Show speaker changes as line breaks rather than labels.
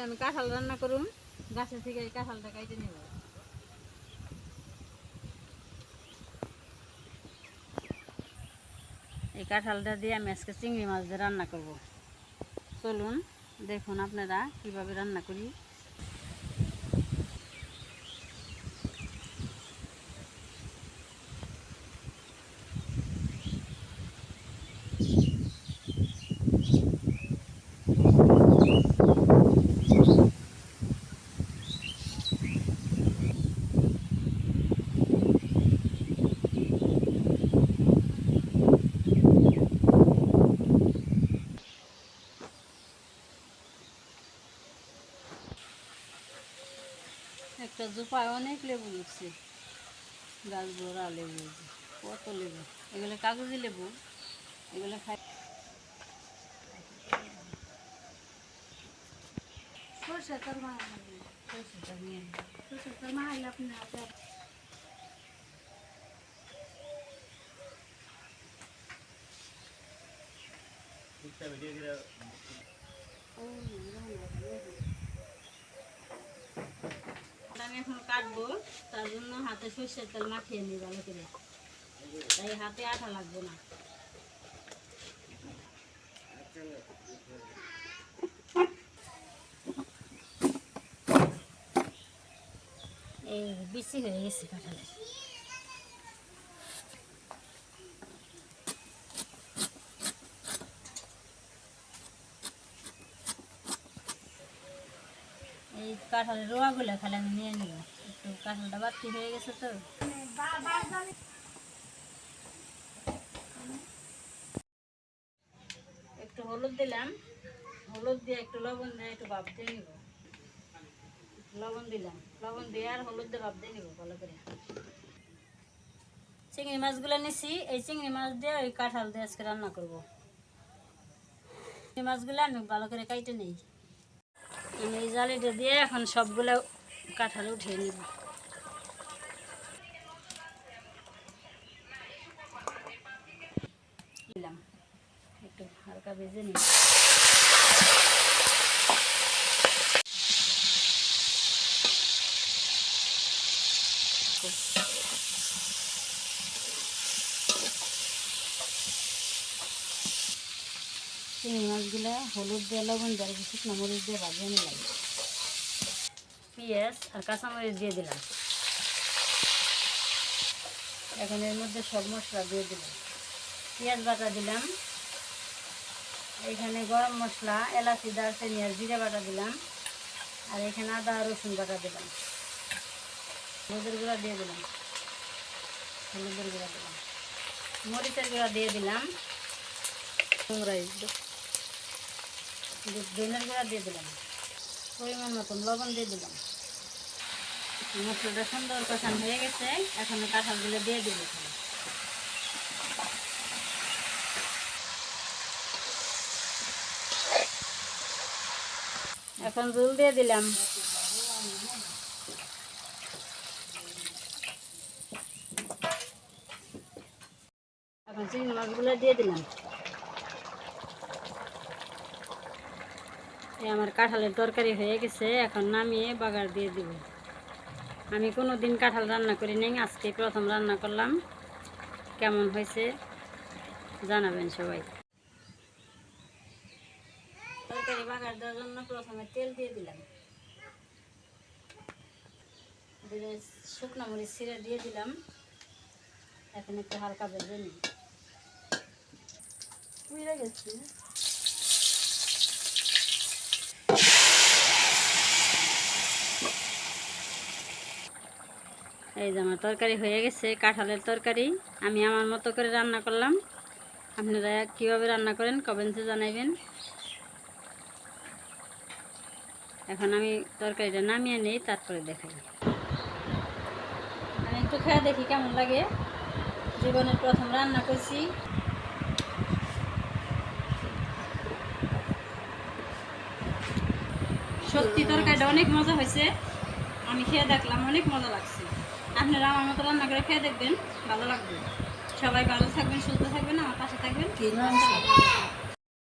আজকে আমি কাঁঠাল রান্না করুন গাছের থেকে এই কাঁঠালটা কাইটে নেব। এই কাঁঠালটা দিয়ে আমি আজকে চিংড়ি মাছ দিয়ে রান্না করব। চলুন, দেখুন আপনারা কীভাবে রান্না করি। একটা জোপায় অনেক লেবু উঠছে। গাছ ভরা লেবু। কত লেবু। এগুলো কাগজি লেবু এগুলো খাই।
সরষে তোর মা
সরষেটা নিয়ে আয়।
সরষে তোর মা আইলে আপনি আপনার
আমি এখন কাটবো তার জন্য হাতে সর্ষের তেল মাখিয়ে নিই ভালো করে। তাই হাতে আঠা লাগবে না। এই বেশি হয়ে গেছে কাঁঠালের। এই কাঁঠালের রোয়াগুলো খালি আমি নিয়ে নিব। একটু কাঁঠালটা বাড়তি হয়ে গেছে তো। একটু হলুদ দিলাম। হলুদ দিয়ে একটু লবণ দিয়ে একটু ভাপ দিয়ে নিব। লবণ দিলাম। লবণ দিয়ে আর হলুদ দিয়ে ভাপ দিয়ে নিব ভালো করে। চিংড়ি মাছগুলো নিছি। এই চিংড়ি মাছ দিয়ে ওই কাঁঠাল দিয়ে আজকে রান্না করব। চিংড়ি মাছগুলো আমি ভালো করে কাইটে নিই। আমি দিয়ে এখন সবগুলো কাঁঠাল উঠিয়ে নিব। একটু হালকা ভেজে নিই চিংড়ি মাছগুলো হলুদ দিয়ে, লবণ দিয়ে শুকনো মরিচ দিয়ে ভাজিয়ে নিলাম। পেঁয়াজ আর কাঁচামরিচ দিয়ে দিলাম। এখন এর মধ্যে সব মশলা দিয়ে দিলাম। পেঁয়াজ বাটা দিলাম। এখানে গরম মশলা, এলাচি, দারচিনি আর জিরে বাটা দিলাম। আর এখানে আদা রসুন বাটা দিলাম। হলুদের গুঁড়া দিয়ে দিলাম। হলুদের গুঁড়া দিলাম। মরিচের গুঁড়া দিয়ে দিলাম। ধনের গুঁড়া দিয়ে দিলাম। পরিমাণ মতন লবণ দিয়ে দিলাম। মশলাটা সুন্দর কষান হয়ে গেছে। এখন কাঁঠালগুলো দিয়ে দিব এখন। জল দিয়ে দিলাম। এখন চিংড়ি মাছগুলো দিয়ে দিলাম। আমার কাঁঠালের তরকারি হয়ে গেছে, এখন নামিয়ে বাগার দিয়ে দিব। আমি কোনো দিন কাঁঠাল রান্না করি নাই, আজকে প্রথম রান্না করলাম। কেমন হয়েছে জানাবেন সবাই। তরকারি বাগার দেওয়ার জন্য প্রথমে তেল দিয়ে দিলাম। দিয়ে শুকনো মরিচ ছিঁড়ে দিয়ে দিলাম। এখন একটু হালকা ভেজে নিই।
গেছে।
এই যে আমার তরকারি হয়ে গেছে, কাঁঠালের তরকারি। আমি আমার মতো করে রান্না করলাম। আপনারা কীভাবে রান্না করেন কমেন্টসে জানাইবেন। এখন আমি তরকারিটা নামিয়ে নিই, তারপরে দেখাই। আমি একটু খেয়ে দেখি কেমন লাগে। জীবনের প্রথম রান্না করছি। সত্যি তরকারিটা অনেক মজা হয়েছে। আমি খেয়ে দেখলাম, অনেক মজা লাগছে। আপনারা আমার মতো রান্না করে খেয়ে দেখবেন, ভালো লাগবে। সবাই ভালো থাকবেন, সুস্থ থাকবেন, আমার পাশে থাকবেন।